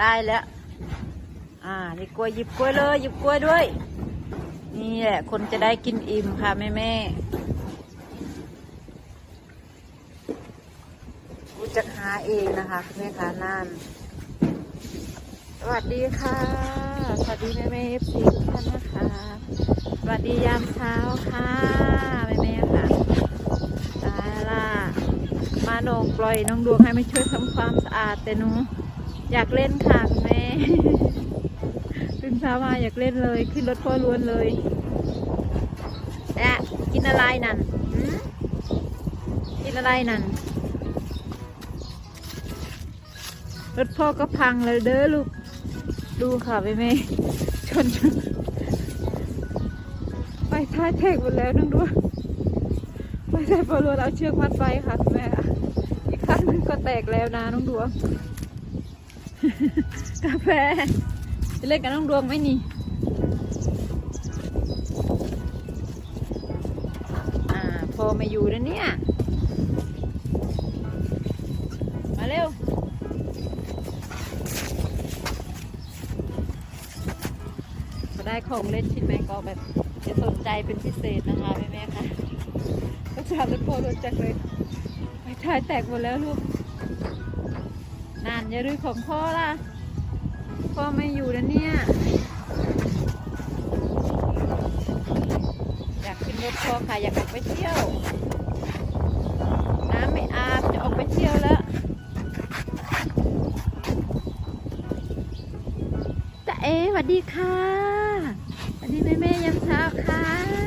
ได้แล้ว อ่า นี่กล้วยหยิบกล้วยเลย หยิบกล้วยด้วย นี่แหละ คนจะได้กินอิ่มค่ะแม่แม่รู้จักหาเองนะคะคุณแม่คะนั่น สวัสดีค่ะ สวัสดีแม่แม่เอฟซีทุกท่านนะคะ สวัสดียามเช้าค่ะแม่แม่ค่ะตายละมาโนงปล่อยน้องดวงให้มาช่วยทำความสะอาดแต่หนู อยากเล่นค่ะคุณแม่ตื่นเช้ามาอยากเล่นเลย ขึ้นรถพ่อล้วนเลยแอะกินอะไรนั่นกินอะไรนั่น รถพ่อก็พังเลยเด้อลูก ดูค่ะแม่แม่ชน ไปท้ายแทกหมดแล้วน้องดวงไปใส่พอล้วนเอาเชือกมัดไปค่ะคุณแม่อีกข้างนึงก็แตกแล้วนะน้องดวง กาแฟจะเล่นกับน้องดวงไหมนี่อ่าพอมาอยู่แล้วเนี่ย มาเร็วก็ได้ของเล่นชิ้นแม่ก็แบบจะสนใจเป็นพิเศษนะคะแม่แม่ค่ะก็จะรถโพรถจักรเลยไปถ่ายแตกหมดแล้วลูก อย่าลือของพ่อล่ะ พ่อไม่อยู่แล้วเนี่ย อยากขึ้นรถพ่อค่ะ อยากออกไปเที่ยว น้ำไม่อาบจะออกไปเที่ยวแล้วจะเอสวัสดีค่ะสวัสดีแม่แม่ยามเช้าค่ะ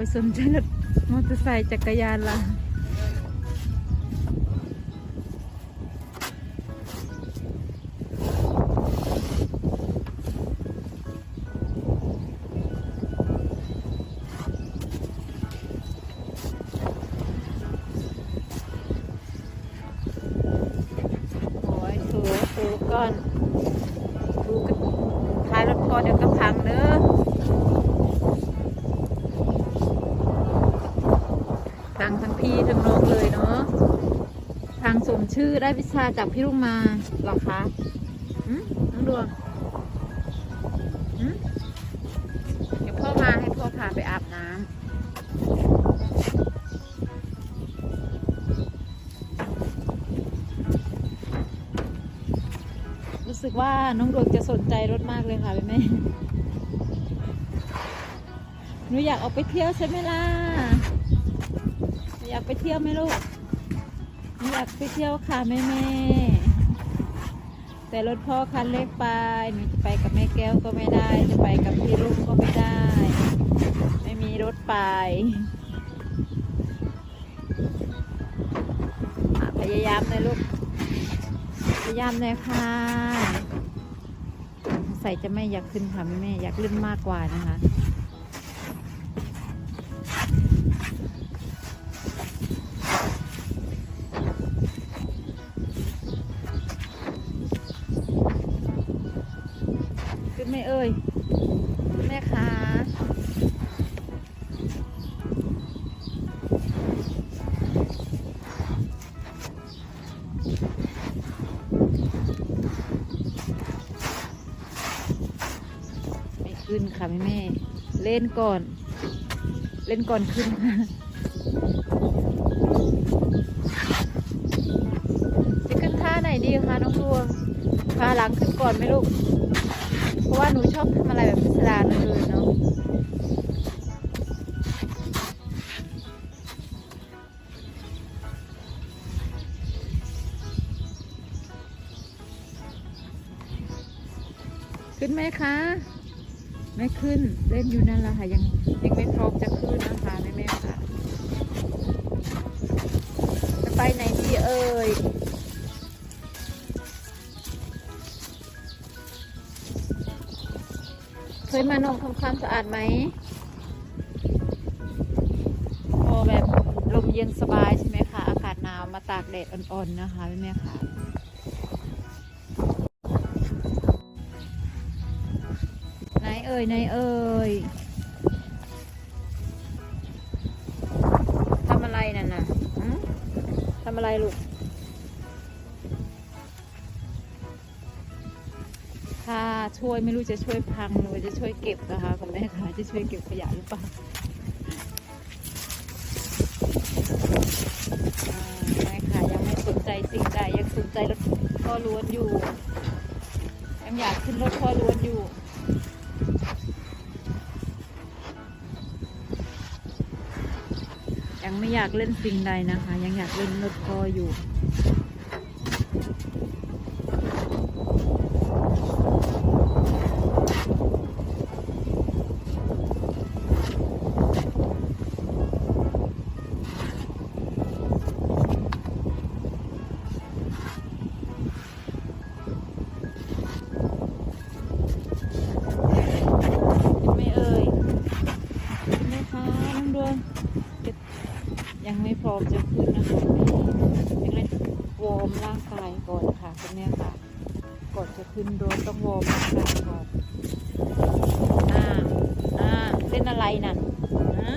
ไปสนใจรถมอเตอร์ไซค์จักรยานละ พังทั้งพี่ทั้งน้องเลยเนาะพังสมชื่อได้วิชาจากพี่ลุงมาหรอคะหืมน้องดวงหืมเดี๋ยวพ่อมาให้พ่อพาไปอาบน้ำรู้สึกว่าน้องดวงจะสนใจรถมากเลยค่ะแม่หนูอยากออกไปเที่ยวใช่ไหมล่ะ อยากไปเที่ยวไหมลูก อยากไปเที่ยวค่ะแม่แม่แต่รถพ่อคันเล็กไปหนูจะไปกับแม่แก้วก็ไม่ได้ จะไปกับพี่ลุงก็ไม่ได้ ไม่มีรถไปพยายามเลยลูก พยายามเลยค่ะใส่จะไม่อยากขึ้นค่ะแม่แม่อยากเล่นมากกว่านะคะ ขึ้นไหม่เอ่ยแม่คะไม่ขึ้นค่ะแม่แม่ เล่นก่อน เล่นก่อนขึ้นค่ะจะขึ้นท่าไหนดีคะน้องดวงพาหลังขึ้นก่อนไหมลูก เพราะว่าหนูชอบทำอะไรแบบพิสดารเลยเนาะขึ้นไหมคะ ไม่ขึ้นเล่นอยู่นั่นแหละค่ะ ยังยังไม่พร้อมจะขึ้นนะคะแม่แม่ค่ะ จะไปไหนดีเอ่ย ยมานองทำความสะอาดไหมพอแบบลมเย็นสบายใช่ไหมคะอากาศหนาวมาตากแดดอ่อนๆนะคะแม่ค่ะเอ่ยไหนเอ่ยทำอะไรนั่นน่ะทำอะไรลูก ช่วยไม่รู้จะช่วยพังหรือจะช่วยเก็บนะคะคุณแม่คะจะช่วยเก็บขยะหรือเปล่าอ่าไม่ค่ะยังไม่สนใจสิ่งใดยังสนใจรถพ่อล้วนอยู่ยังอยากขึ้นรถพ่อล้วนอยู่ยังไม่อยากเล่นสิ่งใดนะคะ ยังอยากเล่นรถพ่ออยู่ ร้อมจะขึ้นนะคะยังไงวอร์มร่างกายก่อนค่ะคุณแม่ค่ะ ก่อนจะขึ้นโดรนต้องวอร์มร่างกายก่อนอ่าอ่าเล่นอะไรนั่นฮะ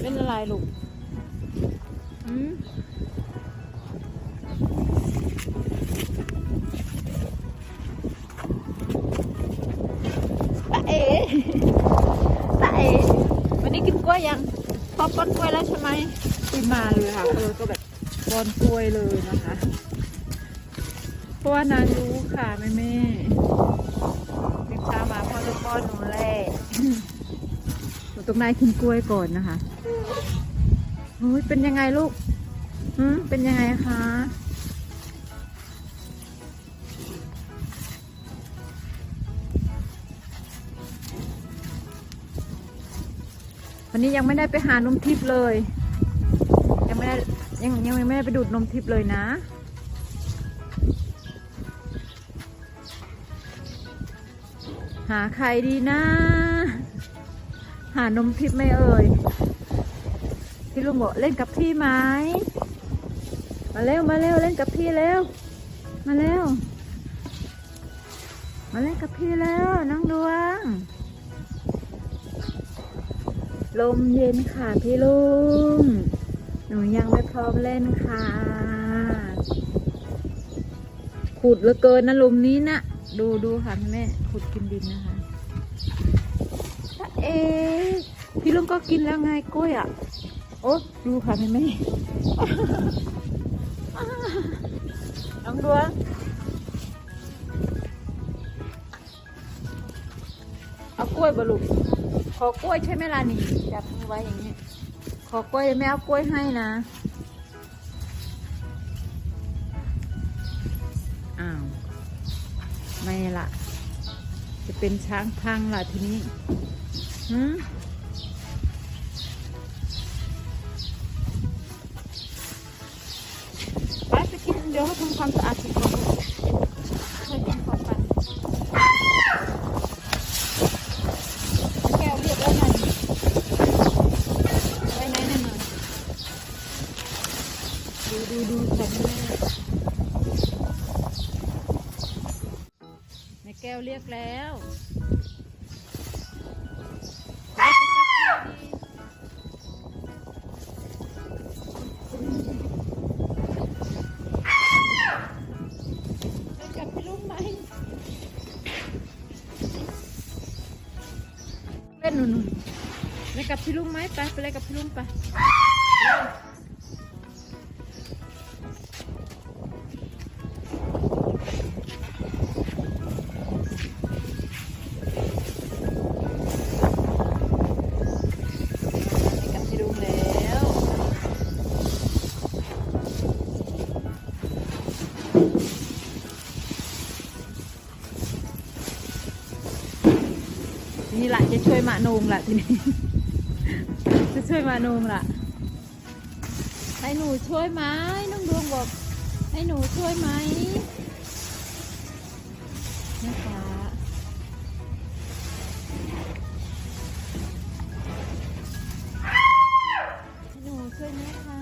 เล่นอะไรลูก ก้อนกล้วยแล้วใช่ไหมกินมาเลยค่ะเออก็แบบบอนกล้วยเลยนะคะ เพราะว่านางรู้ค่ะแม่แม่ติดตามาพ่อจะป้อนหนูแรกหนูต้องนายกินกล้วยก่อนนะคะโอ้ยเป็นยังไงลูกอืมเป็นยังไงคะ วันนี้ยังไม่ได้ไปหานมทิพย์เลย ยังไม่ได้ยังยังไม่ได้ไปดูดนมทิพย์เลยนะหาใครดีนะ หานมทิพย์ไม่เอ่ย พี่ลุงบอกเล่นกับพี่ไหม มาเร็วมาเร็วเล่นกับพี่เร็ว มาเร็ว มาเล่นกับพี่แล้วน้องดวง ลมเย็นค่ะพี่ลุง หนูยังไม่พร้อมเล่นค่ะ ขุดเหลือเกินนะลุมนี้นะ ดูดูค่ะแม่ขุดกินดินนะคะจ๊ะเอ๊พี่ลุงก็กินแล้วไงกล้วยอะ โอ้ดูค่ะแม่แม่น้องดวงเอากล้วยบลุก อกล้วยใช่ไหมล่ะนี่จับมือไว้อย่างนี้ ขอกล้วยแม่เอากล้วยให้นะ อ้าว ไม่ละ จะเป็นช้างพังล่ะทีนี้ หืม เรียกแล้วไปกับพี่ลุงไหมเล่นหนุ่นๆไปกับพี่ลุงไหมไปไปเลยกับพี่ลุงไป นูงละทีนี้ จะช่วยมานูงละให้หนูช่วยไหมน้องดวงบอก ให้หนูช่วยไหมนะคะให้หนูช่วยไหมคะ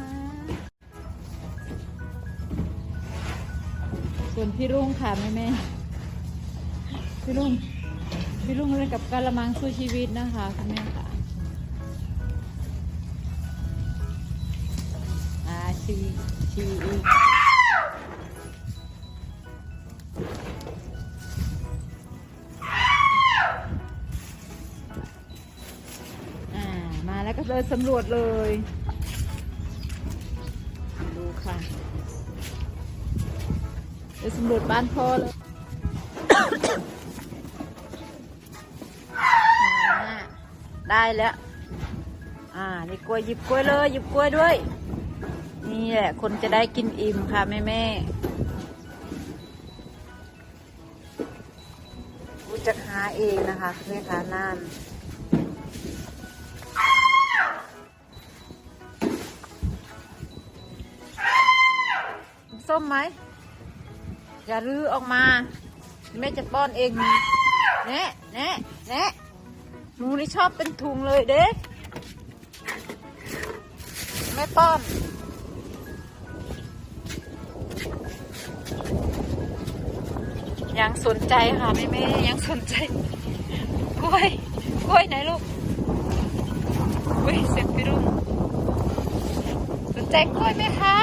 ส่วนพี่รุ่งค่ะแม่แม่พี่รุ่ง พี่รุ่งเล่นกับกะละมังสู้ชีวิตนะคะคุณแม่ค่ะอ่าชีชีอีกอ่ามาแล้วก็เดินสำรวจเลย ดูค่ะเดินสำรวจบ้านพ่อเลย ได้แล้ว อ่า นี่กล้วยหยิบกล้วยเลยหยิบกล้วยด้วย นี่แหละ คนจะได้กินอิ่มค่ะแม่แม่รู้จักหาเองนะคะแม่ค้าน่นส้มไหม อย่ารื้อออกมา แม่จะป้อนเองแน่แน่แน่ หนูนี่ชอบเป็นถุงเลยเด้แม่ป้อนยังสนใจค่ะแม่แม่ยังสนใจกล้วยกล้วยไหนลูกอุ้ยเสียงพี่รุ่งสนใจกล้วยไหมคะ